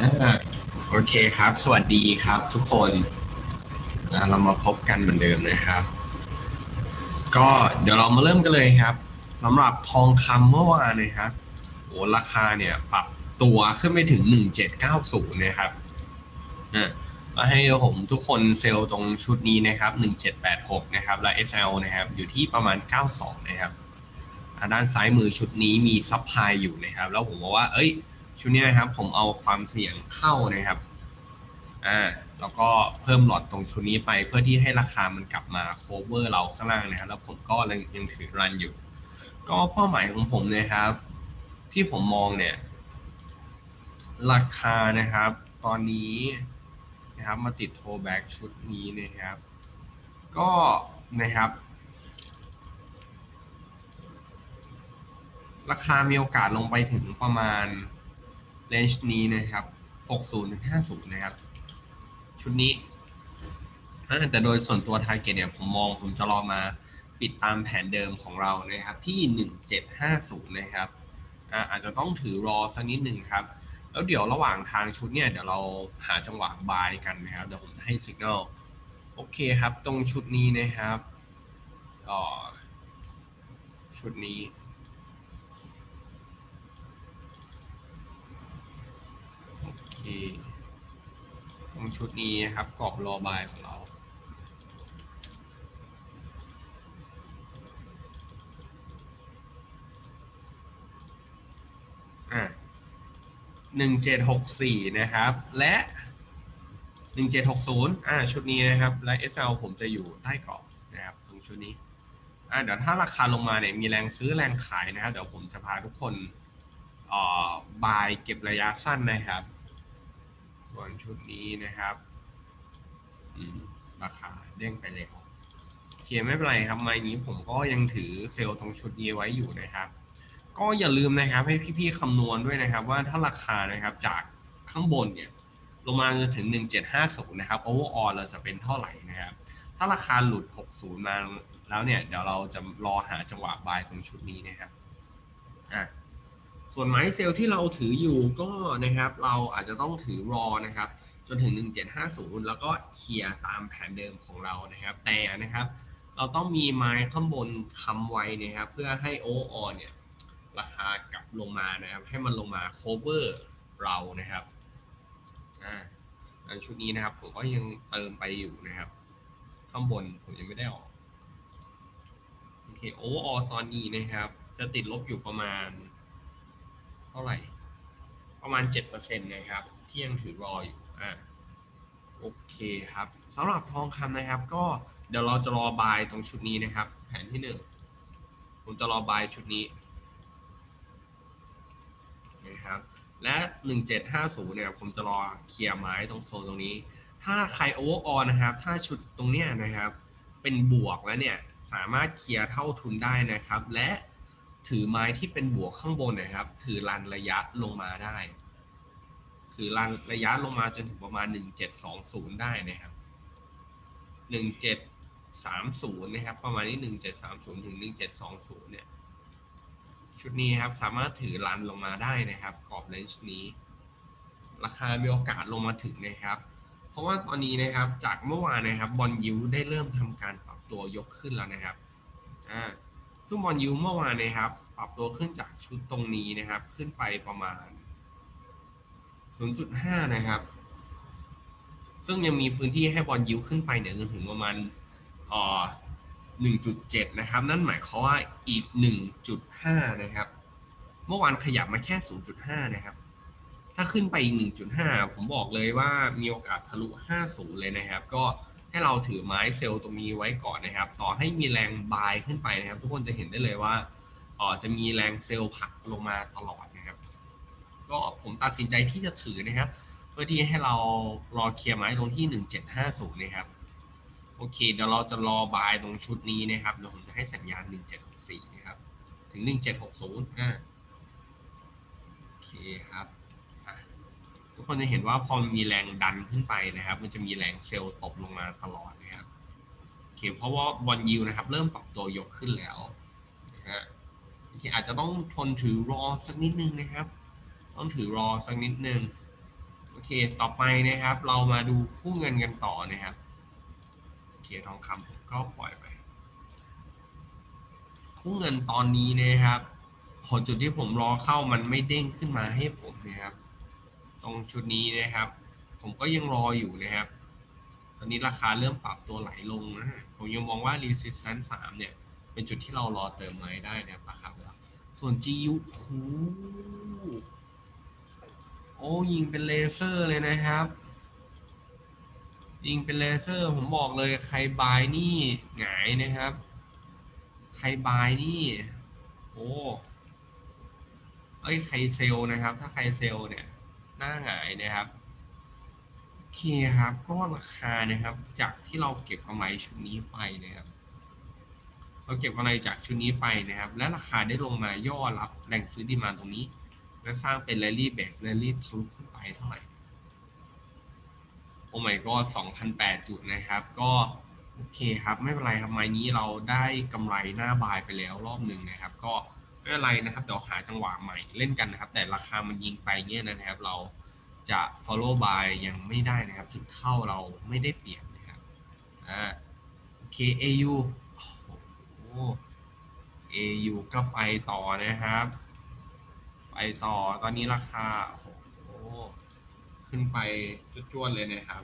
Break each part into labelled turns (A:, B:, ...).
A: อ่าโอเคครับ สวัสดีครับทุกคนอ่าเรามาพบกันเหมือนเดิมนะครับ ก็เดี๋ยวเรามาเริ่มกันเลยครับสำหรับทองคำเมื่อวานนะครับโอ้ราคาเนี่ยปรับตัวขึ้นไปถึง 1790 นะครับอ่ามาให้ผมทุกคนเซลล์ตรงชุดนี้นะครับ 1786 นะครับ และ SL นะครับ อยู่ที่ประมาณ 92 นะครับ ด้านซ้ายมือชุดนี้มีซับพลายอยู่นะครับ แล้วผมบอกว่า เอ้ย ชุดนี้นะครับผมเอาความเสี่ยงเข้านะครับอ่าแล้วก็เพิ่มหลอดตรงชุดนี้ไปเพื่อที่ให้ราคามันกลับมา cover เราข้างล่างนะครับแล้วผมก็ยังยังถือรันอยู่ ก็เป้าหมายของผมนะครับ ที่ผมมองเนี่ย ราคานะครับ ตอนนี้นะครับมาติดโทแบ็กชุดนี้นะครับ ก็นะครับราคามีโอกาสลงไปถึงประมาณ เลนจ์นี้นะครับ 60ถึง50 นะครับ ชุดนี้แต่โดยส่วนตัว t a r g e t เนี่ย ผมมองผมจะรอมาปิดตามแผนเดิมของเรานะครับ ที่ 1750 นะครับอาอาจจะต้องถือรอสักนิดหนึ่งครับ แล้วเดี๋ยวระหว่างทางชุดเนี่ย เดี๋ยวเราหาจังหวะบายกันนะครับ เดี๋ยวผมจะให้สัญญาณโอเคครับ ตรงชุดนี้นะครับก็ชุดนี้ โอเค ตรงชุดนี้นะครับกรอบรอบายของเรา อะหนึ่งเจ็ดหกสี่นะครับ และหนึ่งเจ็ดหกศูนย์อ่าชุดนี้นะครับ และ SL ผมจะอยู่ใต้กรอบนะครับ ตรงชุดนี้อ่าเดี๋ยวถ้าราคาลงมาเนี่ยมีแรงซื้อแรงขายนะครับ เดี๋ยวผมจะพาทุกคนอ่อบายเก็บระยะสั้นนะครับ ส่วนชุดนี้นะครับราคาเด้งไปแล้วเขียนไม่เป็นไรครับไม้นี้ผมก็ยังถือเซลล์ตรงชุดนี้ไว้อยู่นะครับ ก็อย่าลืมนะครับให้พี่ๆคำนวณด้วยนะครับ ว่าถ้าราคานะครับจากข้างบนเนี่ยลงมาจนถึง 1750 นะครับ overall เราจะเป็นเท่าไหร่นะครับ ถ้าราคาหลุด 60 มาแล้วเนี่ย เดี๋ยวเราจะรอหาจังหวะบายตรงชุดนี้นะครับ อะ ส่วนไม้เซลล์ที่เราถืออยู่ก็นะครับเราอาจจะต้องถือรอนะครับ จนถึง 1750 แล้วก็เคลียร์ตามแผนเดิมของเรานะครับ แต่นะครับ เราต้องมีไม้ข้างบนค้ำไว้นะครับ เพื่อให้โอออเนี่ยราคากลับลงมานะครับ ให้มันลงมา cover เรานะครับอ่าชุดนี้นะครับผมก็ยังเติมไปอยู่นะครับ ข้างบนผมยังไม่ได้ออกโอเคโอออตอนนี้นะครับ จะติดลบอยู่ประมาณ เท่าไหร่ ประมาณ 7%นะครับ ที่ยังถือรออยู่อ่าโอเคครับสำหรับทองคำนะครับ ก็เดี๋ยวเราจะรอบายตรงชุดนี้นะครับ แผนที่หนึ่งผมจะรอบายชุดนี้นะครับและ 1750 เนี่ย ผมจะรอเคลียร์ไม้ตรงโซนตรงนี้ ถ้าใครโอเวอร์ออนนะครับ ถ้าชุดตรงเนี้ยนะครับ เป็นบวกแล้วเนี่ย สามารถเคลียร์เท่าทุนได้นะครับ และ ถือไม้ที่เป็นบวกข้างบนนะครับ ถือรันระยะลงมาได้ ถือรันระยะลงมาจนถึงประมาณ 1720 ได้นะครับ 1730 นะครับ ประมาณนี้ 1730 ถึง 1720 เนี่ย ชุดนี้ครับสามารถถือรันลงมาได้นะครับ กรอบเลนจ์นี้ ราคามีโอกาสลงมาถึงนะครับ เพราะว่าตอนนี้นะครับจากเมื่อวานนะครับบอลยูได้เริ่มทำการปรับตัวยกขึ้นแล้วนะครับ ซึ่งบอลยูเมื่อวานนะครับ ปรับตัวขึ้นจากชุดตรงนี้นะครับ ขึ้นไปประมาณ 0.5 นะครับ ซึ่งยังมีพื้นที่ให้บอลยูขึ้นไปเนี่ยจนถึงประมาณอ่อ1.7 นะครับ นั่นหมายความว่าอีก 1.5 นะครับ เมื่อวานขยับมาแค่ 0.5 นะครับ ถ้าขึ้นไปอีก 1.5 ผมบอกเลยว่ามีโอกาสทะลุ 50 เลยนะครับ ก็ ให้เราถือไม้เซลล์ตรงนี้ไว้ก่อนนะครับ ต่อให้มีแรงบายขึ้นไปนะครับ ทุกคนจะเห็นได้เลยว่าออจะมีแรงเซลล์ผักลงมาตลอดนะครับ ก็ผมตัดสินใจที่จะถือนะครับ เพื่อที่ให้เรารอเคลียร์ไม้ตรงที่ 1750 นะครับ โอเค เดี๋ยวเราจะรอบายตรงชุดนี้นะครับเดี๋ยวผมจะให้สัญญาณ 1764 นะครับ ถึง 1760 อ่า โอเคครับ ทุกคนจะเห็นว่าพอมีแรงดันขึ้นไปนะครับ มันจะมีแรงเซลล์ตบลงมาตลอดนะครับโอเคเพราะว่าบอลยูนะครับ เริ่มปรับตัวยกขึ้นแล้วนะฮะโอเคอาจจะต้องทนถือรอสักนิดนึงนะครับ ต้องถือรอสักนิดนึงโอเคต่อไปนะครับ เรามาดูคู่เงินกันต่อนะครับโอเคทองคำผมก็ปล่อยไป คู่เงินตอนนี้นะครับพอจุดที่ผมรอเข้ามันไม่เด้งขึ้นมาให้ผมนะครับ ตรงชุดนี้นะครับ ผมก็ยังรออยู่นะครับ ตอนนี้ราคาเริ่มปรับตัวไหลลงนะผมยังมองว่า resistance 3 เนี่ย เป็นจุดที่เรารอเติมไม้ได้นะครับราคาส่วน GU โอ้โอ้ยิงเป็นเลเซอร์เลยนะครับ ยิงเป็นเลเซอร์ ผมบอกเลยใครบายนี่หงายนะครับ ใครบายนี่ โอ้เอ้ยใครเซลนะครับ ถ้าใครเซลเนี่ย หน้าหงายนะครับโอเคครับก็ราคานะครับ จากที่เราเก็บกำไรชุดนี้ไปนะครับ เราเก็บกำไรจากชุดนี้ไปนะครับ และราคาได้ลงมาย่อรับแรงซื้อดีมาตรงนี้ และสร้างเป็น rally base rally ทะลุขึ้นไปเท่าไหร่โอ้ไม่ก็2,008 จุดนะครับ ก็โอเคครับ ไม่เป็นไรครับไม้นี้เราได้กำไรหน้าบายไปแล้วรอบหนึ่งนะครับ ก็ ไม่เป็นไรนะครับเดี๋ยวหาจังหวะใหม่เล่นกันนะครับ แต่ราคามันยิงไปเงี้ยนะครับ เราจะ follow by ยังไม่ได้นะครับ จุดเข้าเราไม่ได้เปลี่ยนนะครับอ่าโอเค AU โอ้โห AU ก็ไปต่อนะครับ ไปต่อตอนนี้ราคาโอ้โหขึ้นไปจวดๆเลยนะครับ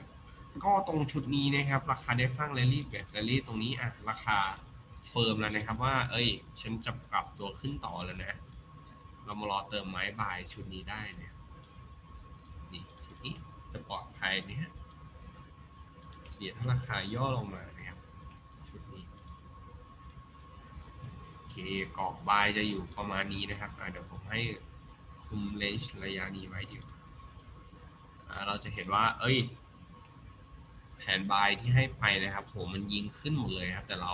A: ก็ตรงชุดนี้นะครับ ราคาได้สร้าง rally base rally ตรงนี้อะราคา เฟิร์มแล้วนะครับว่า เอ้ย ฉันจะปรับตัวขึ้นต่อแล้วนะ เรามารอเติมไม้บายชุดนี้ได้เนี่ยนี่ชุดนี้จะปลอดภัยเนี่ยเสียถ้าราคาย่อลงมานะครับชุดนี้โอเคกรอบบายจะอยู่ประมาณนี้นะครับเดี๋ยวผมให้คุมเลนจ์ระยะนี้ไว้ดีกว่าอ่าเราจะเห็นว่า เอ้ย แผนบายที่ให้ไปนะครับโหมันยิงขึ้นหมดเลยครับ แต่เรา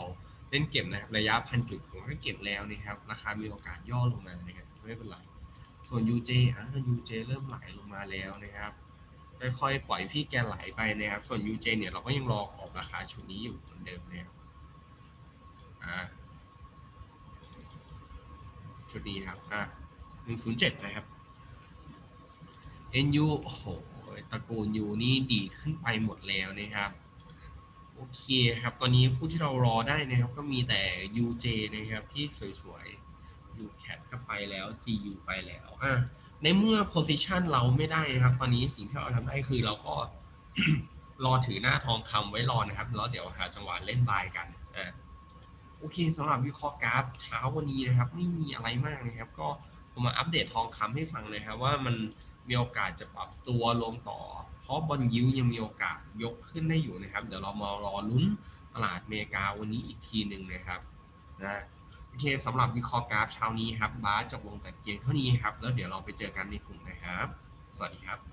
A: เล่นเก็บนะครับระยะพันจุดผมก็เก็บแล้วนะครับราคามีโอกาสย่อลงมานะครับไม่เป็นไรส่วน UJ อะ UJ เริ่มไหลลงมาแล้วนะครับค่อยๆปล่อยพี่แกไหลไปนะครับ ส่วน UJ เนี่ยเราก็ยังรอขอบราคาชุดนี้อยู่เหมือนเดิมนะครับอ่าชุดนี้ครับอะหนึ่งศูนย์เจ็ดนะครับ NU โอ้โหตระกูล U นี่ดีขึ้นไปหมดแล้วนะครับ อเคครับตอนนี้คู่ที่เรารอได้นะครับ ก็มีแต่ UJ นะครับ ที่สวยๆ UCAT ก็ไปแล้ว GU ไปแล้วอะในเมื่อ position เราไม่ได้นะครับ ตอนนี้สิ่งที่เราทำได้คือเราก็รอถือหน้าทองคำไว้รอนะครับ แล้วเดี๋ยวหาจังหวะเล่นบายกันอะโอเคสำหรับวิเคราะห์กราฟเช้าวันนี้นะครับ ไม่มีอะไรมากนะครับ ก็ผมมาอัปเดตทองคำให้ฟังนะครับว่ามัน มีโอกาสจะปรับตัวลงต่อ เพราะบอลยิวยังมีโอกาสยกขึ้นได้อยู่นะครับ เดี๋ยวเรามารอลุ้นตลาดอเมริกาวันนี้อีกทีหนึ่งนะครับนะโอเคสำหรับวิเคราะห์กราฟเช้านี้ครับบาสจบลงแต่เพียงเท่านี้ครับ แล้วเดี๋ยวเราไปเจอกันในกลุ่มนะครับ สวัสดีครับ